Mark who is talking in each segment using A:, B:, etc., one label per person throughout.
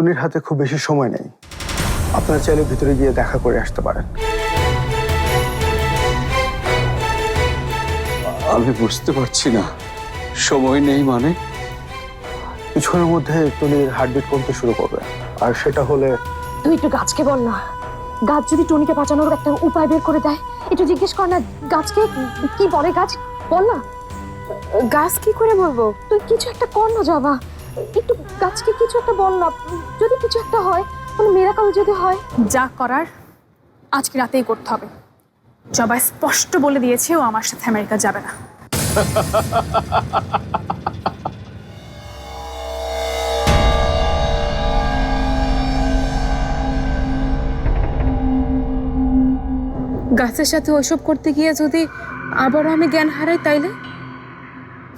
A: টুনির হাতে খুব বেশি সময় নেই। আপনারা চাইলে ভিতরে গিয়ে দেখা করে আসতে পারেন।
B: আমি বুঝতে পারছি না। সময় নেই মানে?
A: কিছুক্ষণের মধ্যে টুনির হার্টবিট কমতে শুরু করবে। আর সেটা হলে
C: তুই একটু গাছকে বল না। গাছ যদি টনিকে বাঁচানোর একটা উপায় বের করে দেয় একটু জিজ্ঞেস কর না গাছকে কি বলে গাছ? বল না। গাছ কি করে বলব? তুই কিছু একটা কর না যাবা একটু গাছকে কিছু একটা বল না। যদি কিছু একটা হয় কোনো মেরাকাল যদি হয়।
D: যা করার আজকে রাতেই করতে হবে। জবা স্পষ্ট বলে দিয়েছে ও আমার সাথে আমেরিকা যাবে না।
E: গাছের সাথে ওইসব করতে গিয়ে যদি আবারও আমি জ্ঞান হারাই তাইলে?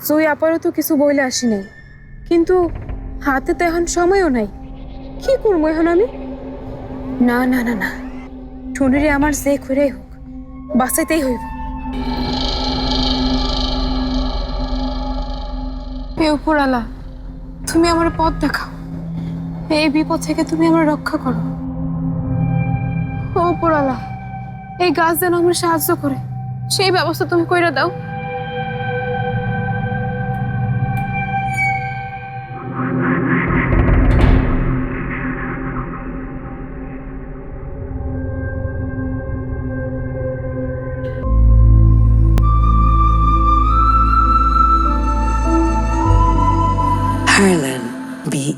E: জয় আপারও তো কিছু বইলে আসি নাই কিন্তু হাতে তো এখন সময়ও নাই। কি করব এখন আমি? না না না না। টুনিরে আমার যে করে হোক, বাঁচাইতেই হইব। হে তুমি আমার পথ দেখাও। এই বিপদ থেকে তুমি আমার রক্ষা করো। উপরালা এই গাছ যেন আমার সাহায্য করে, সেই ব্যবস্থা তুমি কইরা দাও।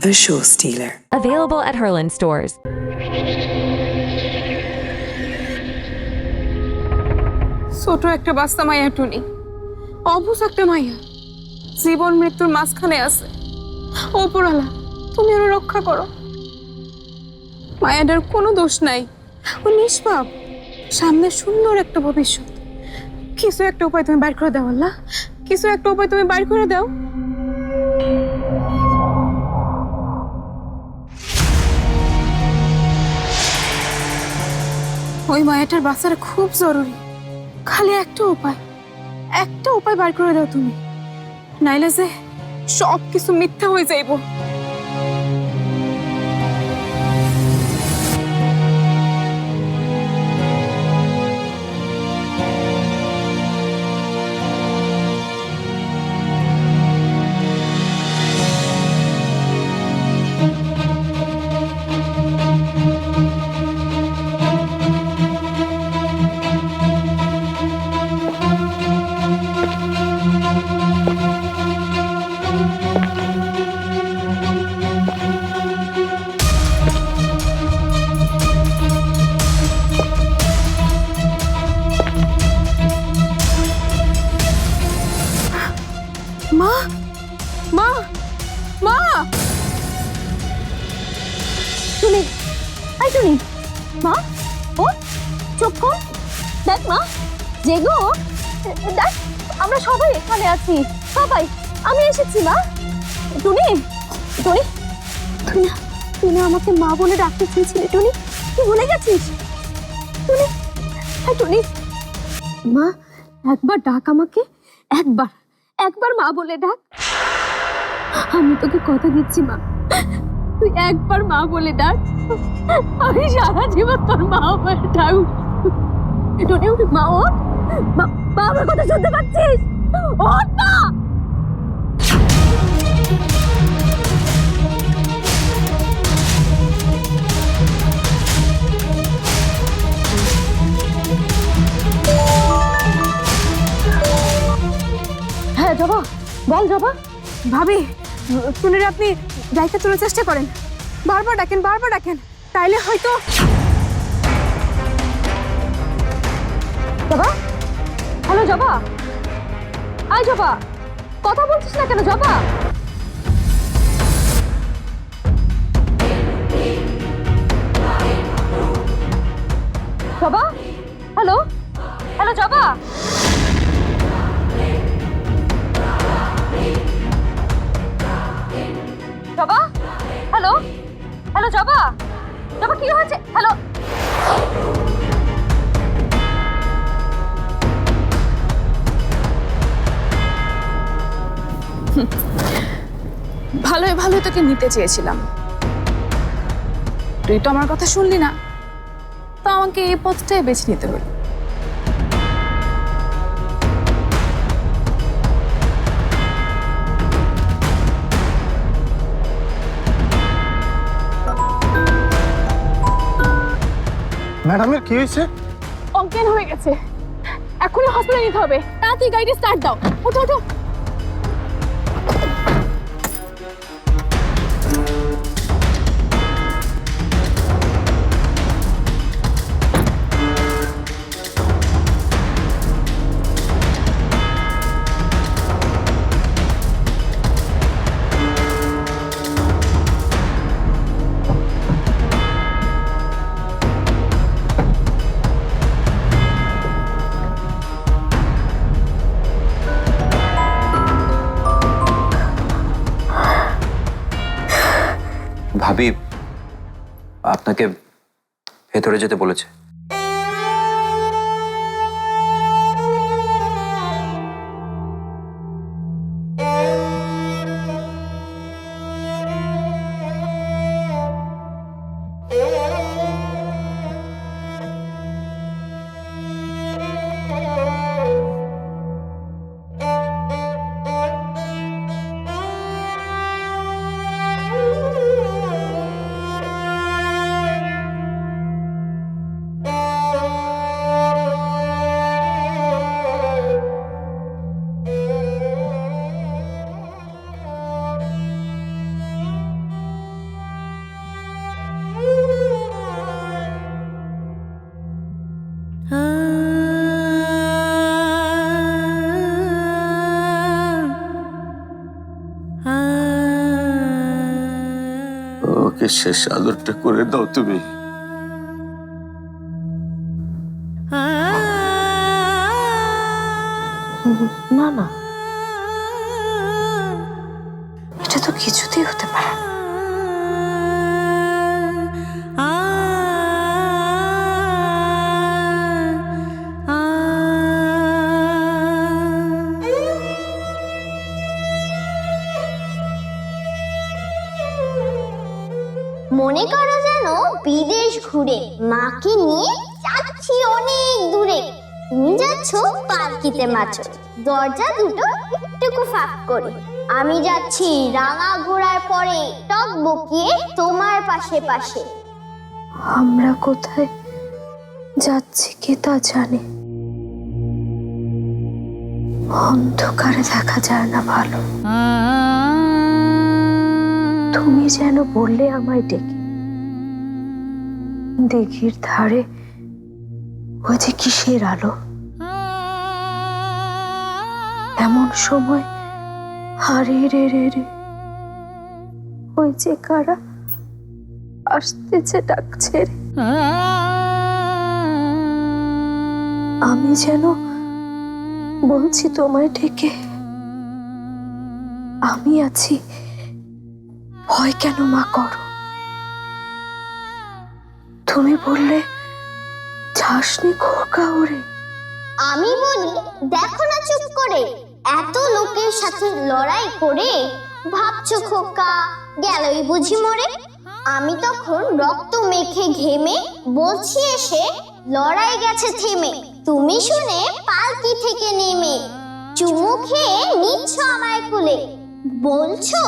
F: A show stealer.
G: Available at Herland stores.
E: ছোট একটা বাস্তা মাইয়া টুনি। অবুজ একটা মাইয়া জীবন মৃত্যুর মাঝখানে আছে। ওপরালা তুমি ওর রক্ষা করো। মায়াটার কোনো দোষ নাই। ও নিষ্পাপ। সামনে সুন্দর একটা ভবিষ্যৎ। কিছু একটা উপায় তুমি বাইর করে দাও আল্লাহ। কিছু একটা উপায় তুমি বাইর করে দাও। ওই মায়াটার বাঁচার খুব জরুরি। খালি একটা উপায়। একটা উপায় বার করে দাও তুমি। নাইলে যে সব কিছু মিথ্যা হয়ে যাইব।
C: টুনি আই টুনি মা, ও, চোখ দেখ মা, জেগো। দেখ, আমরা সবাই এখানে আছি। সবাই, আমি এসেছি মা। টুনি টুনি। তুই না তুই না আমাকে মা বলে ডাকতে চেয়েছিলি, টুনি। তুই ভুলে গেছিস? টুনি হ্যাঁ টুনি। মা, একবার ডাক আমাকে। একবার একবার মা বলে ডাক। আমি তোকে কথা দিচ্ছি মা। তুই একবার মা বলে ডাক। আমি সারা জীবন তোর মা আমার ডাক টুনি উঠি, মা, ওঠ। মা আমার কথা শুনতে পাচ্ছিস? ওঠ, মা! হ্যাঁ জবা, বল জবা।
E: ভাবি টুনির আপনি দায়িত্ব তোলার চেষ্টা করেন। বারবার ডাকেন বারবার ডাকেন, তাইলে হয়তো
C: জবা? হ্যালো, জবা? আই জবা। কথা বলছিস না কেন, জবা? জবা? হ্যালো? হ্যালো, জবা? জবা? হ্যালো হ্যালো জবা? জবা, কি হয়েছে? হ্যালো
D: ভালোই ভালোই তোকে নিতে চেয়েছিলাম।
E: তুই তো আমার কথা শুনলি না। তা আমাকে এই পথটাই বেছে নিতে হলো।
A: ম্যাডামের কি হয়েছে?
E: অজ্ঞান হয়ে গেছে। এখনই হসপিটালে নিতে হবে। তাড়াতাড়ি গাড়িটা স্টার্ট দাও। ওঠো ওঠো।
D: ভেতরে যেতে বলেছে।
H: ওকে শেষ আদরটা করে দাও তুমি।
I: না না।
J: ঘুরে মাকে নিয়ে যাচ্ছি অনেক দূরে। তুমি যাচ্ছ পার্কিতে মাছ। দরজা দুটো একটুকু ফাঁক করে। আমি যাচ্ছি রাঙা ঘোড়ার পরে, টক বকিয়ে তোমার পাশে পাশে।
I: আমরা কোথায় যাচ্ছি কে তা জানে। অন্ধকারে দেখা যায় না ভালো। তুমি যেন বললে আমায় ডেকে দিঘির ধারে ওই যে কিসের আলো? এমন সময় হারে রে রে রে, ওই যে কারা আসতেছে ডাকছে আমি যেন বলছি তোমায় ডেকে, আমি আছি। ভয় কেন মা করো? তুমি বললে যাসনি খোকা ওরে।
J: আমি বলি দেখো না চুপ করে। এত লোকের সাথে লড়াই করে ভাবছ খোকা গেলই বুঝি মরে? আমি তখন রক্ত মেখে ঘেমে বলছি এসে লড়াই গেছে থেমে তুমি শুনে পালকি থেকে নেমে চুমু খেয়ে নিচ্ছ আমায় কুলে। বলছো?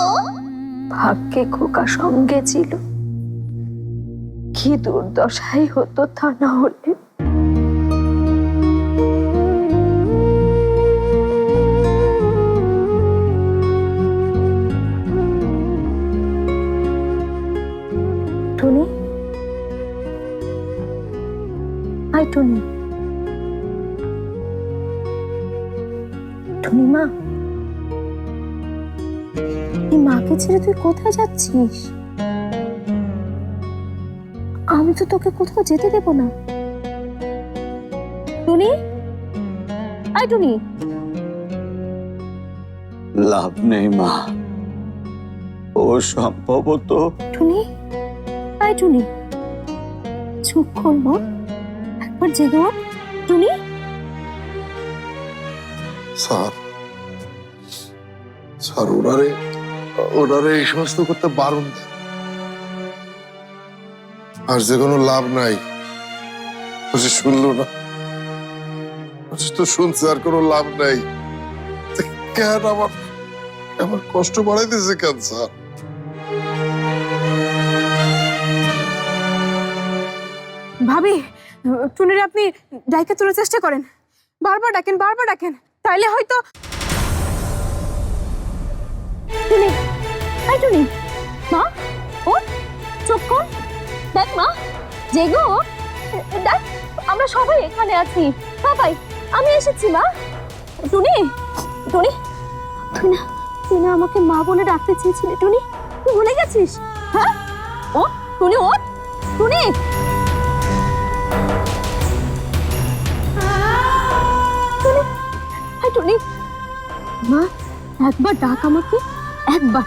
I: ভাগ্যে খোকা সঙ্গে ছিল। কি দুর্দশাই হতো তা না হলে। টুনি? হাই, টুনি। টুনি মা। এই মাকে ছেড়ে তুই কোথায় যাচ্ছিস? তো তোকে কোথাও যেতে দেব না। টুনি? আই টুনি।
H: লাভ নেই মা। ও সম্ভবত
I: টুনি? আই টুনি। চুপ কর মা। একবার জেগে ওঠ টুনি?
K: স্যার। স্যার ওনারে ওনারে এই সমস্ত করতে বারণ দেন আর যে কোনো লাভ নাই। শুনলো না। তো শুনছে, আর কোনো লাভ নাই। কেন আমার আমার কষ্ট বাড়াইতেছে
E: ভাবি, টুনির আপনি ডাইকে তোলার চেষ্টা করেন। বারবার ডাকেন বারবার ডাকেন, তাইলে হয়তো
C: টুনি টুনি। মা? ও? চোখ দেখ মা, জেগো। দেখ, আমরা সবাই এখানে আছি। সবাই আমি এসেছি মা। টুনি টুনি। তুই না তুই আমাকে মা বলে ডাকতে চেয়েছিলি। টুনি, তুই ভুলে গেছিস? হ্যাঁ? ও, টুনি ও টুনি। টুনি। মা, একবার ডাক আমাকে। একবার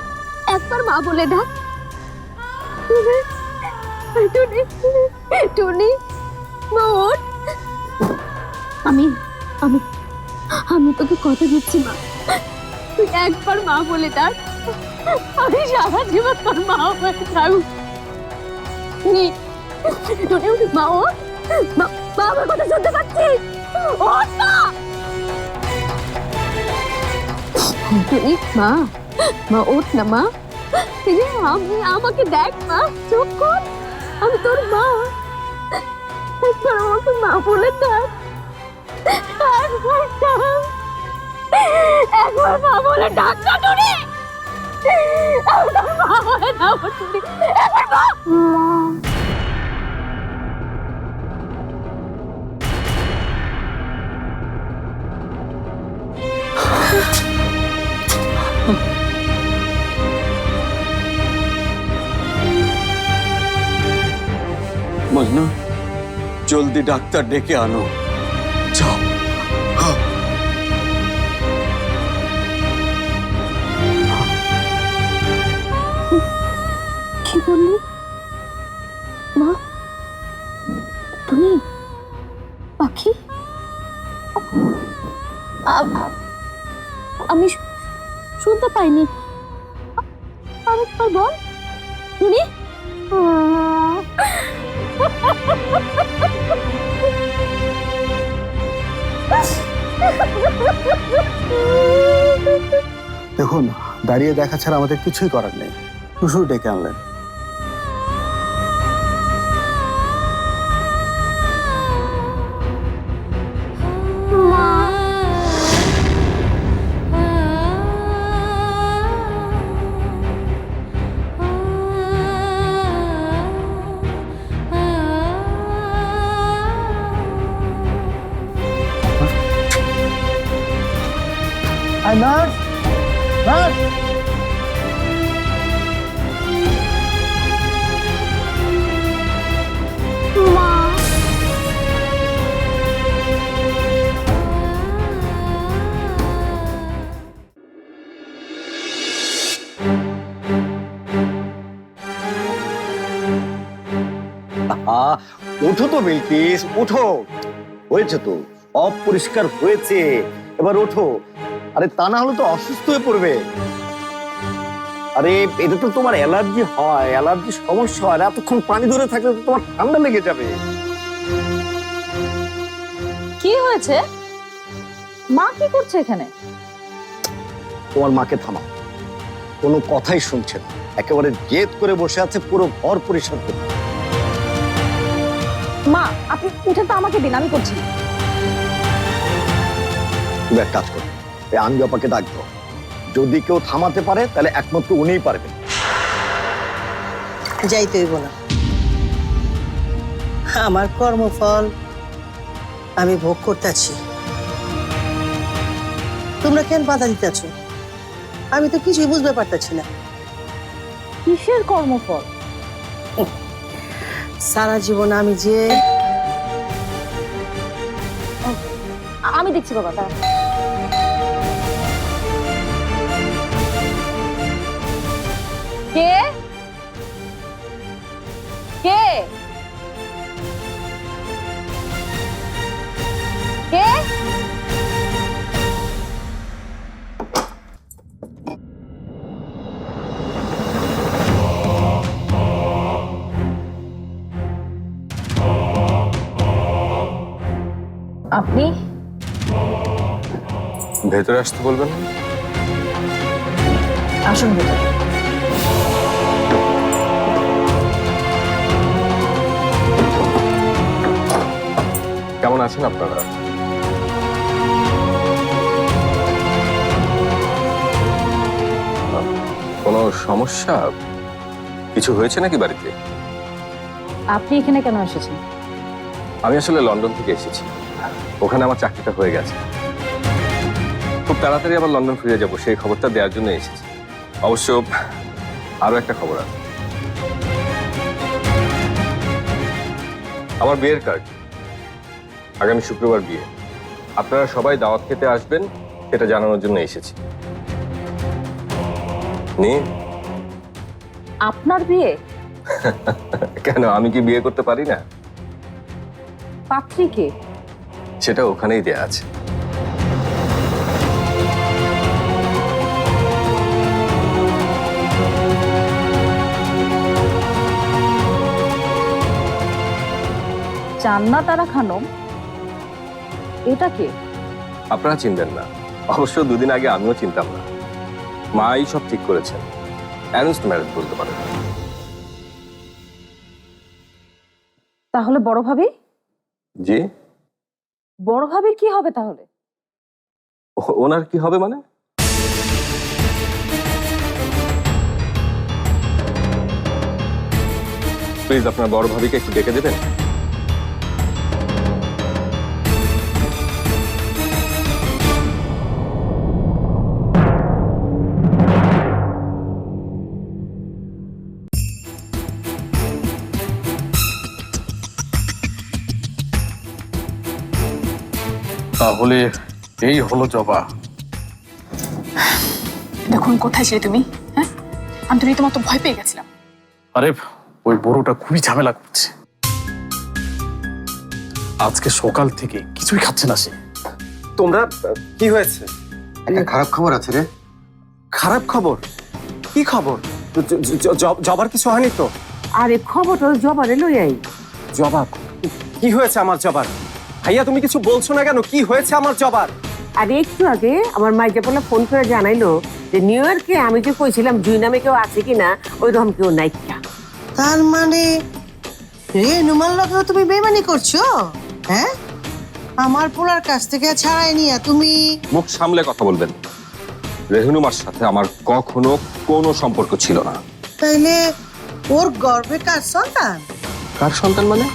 C: একবার মা বলে ডাক। টুনি টুনি আমি আমি আমি তোকে কথা দিচ্ছি, মা। তুই একবার মা বলে ডাক। আমি সারা জীবন তোর মা হয়ে থাকব টুনি টুনি মা ওঠ মা আমার কথা শুনতে পাচ্ছিস? ওঠ, মা। টুনি, মা মা, ওঠ না, মা। আমাকে দেখ, মা। চোখ কর আমি তোর মা। একবার আমাকে মা বলে ডাক। একবার মা বলে ডাক না মা বলে ডাক মা
B: মজনু জলদি ডাক্তার ডেকে আনো। যাও।
C: কি বললি? মা? তুমি পাখি? আমি শুনতে পাইনি। আরেকবার বল। তুমি?
A: দেখুন দাঁড়িয়ে দেখা ছাড়া আমাদের কিছুই করার নেই। টুসুর ডেকে আনলেন। নার্স নার্স
L: আহা, ওঠো তো বিলকিস ওঠো। হয়েছে তো সব পরিষ্কার হয়েছে। এবার ওঠো। আরে তা না হলে তো অসুস্থ হয়ে পড়বে। আরে এটা তো তোমার অ্যালার্জি হয় অ্যালার্জি সমস্যা হয় এতক্ষণ পানি ধরে থাকলে তো তোমার ঠান্ডা লেগে যাবে।
C: কি হয়েছে? মা কি করছে এখানে?
L: তোমার মাকে থামা কোনো কথাই শুনছে না। একেবারে জেদ করে বসে আছে পুরো ঘর পরিষ্কার করে
C: মা আপনি উঠে তো আমাকে দিন আমি করছি।
L: তুমি এক কাজ করো। এই আপাকে ডাক যদি কেউ থামাতে পারে তাহলে একমাত্র উনিই পারবেন।
M: যাইতে হইব না আমার কর্মফল আমি ভোগ করতেছি তোমরা কেন বাধা দিতেছ আমি তো কিছুই বুঝতে পারতেছি না।
C: কিসের কর্মফল?
M: সারা জীবন আমি যে
C: আমি দেখছি বাবা দাঁড়া। কে?
N: আপনি?
B: ভেতরে আসতে বলবেন
N: আসুন ভেতরে।
B: কেমন আছেন আপনারা? কোনো সমস্যা? কিছু হয়েছে নাকি বাড়িতে?
N: আপনি এখানে কেন এসেছেন?
B: আমি আসলে লন্ডন থেকে এসেছি। ওখানে আমার চাকরিটা হয়ে গেছে। খুব তাড়াতাড়ি আবার লন্ডন ফিরে যাব সেই খবরটা দেওয়ার জন্য এসেছি। অবশ্য আরও একটা খবর আছে। আমার বিয়ের কার্ড। আগামী শুক্রবার বিয়ে। আপনারা সবাই দাওয়াত খেতে আসবেন সেটা জানানোর জন্য এসেছি।
N: আপনার বিয়ে?
B: কেন আমি কি বিয়ে করতে পারি না?
N: পাত্রীকে?
B: সেটা ওখানেই দেয়া আছে।
N: চান্না তারা খানম এটা কে?
B: আপনারা চিনবেন না। অবশ্য দুদিন আগে আমিও চিনতাম না। মাই সব ঠিক করেছেন। অ্যারেঞ্জ ম্যারেজ বলতে পারেন।
N: তাহলে বড় ভাবি?
B: জি?
N: বড় ভাবির কি হবে তাহলে?
B: ওনার কি হবে মানে? প্লিজ আপনার বড় ভাবিকে একটু ডেকে দেবেন?
H: তাহলে এই হলো জবা।
E: দেখুন কোথায় ছিলে তুমি? হ্যাঁ? আমি তো রীতিমতো ভয় পেয়ে গেছিলাম।
H: আরে ওই বড়টা খুবই ঝামেলা করছে। আজকে সকাল থেকে কিছুই খাচ্ছে না সে।
O: তোমরা কি হয়েছে?
P: একটা খারাপ খবর আছে রে।
O: খারাপ খবর? কি খবর? জবার কিছু হয়নি তো?
M: আরে খবরটা জবারে লই আই।
O: জবা কি হয়েছে আমার জবার? ভাইয়া তুমি কিছু বলছো না কেন? কি হয়েছে আমার জবার
M: আর একটু আগে আমার মাইজা পোলা ফোন করে জানাইলো যে নিউ ইয়র্কে আমি যে কইছিলাম জুই নামে কেউ আছে কিনা ওই রকম কেউ নাই। তার মানে? রে নুমার লগেও তুমি বেমানি করছ? হ্যাঁ? আমার পোলার কাছ থেকে ছাড়াই নিয়া তুমি?
B: মুখ সামলে কথা বলবেন। রেহনুমার সাথে আমার কখনো কোনো সম্পর্ক ছিল না।
M: তাইলে ওর গর্বে কার সন্তান?
B: কার সন্তান মানে?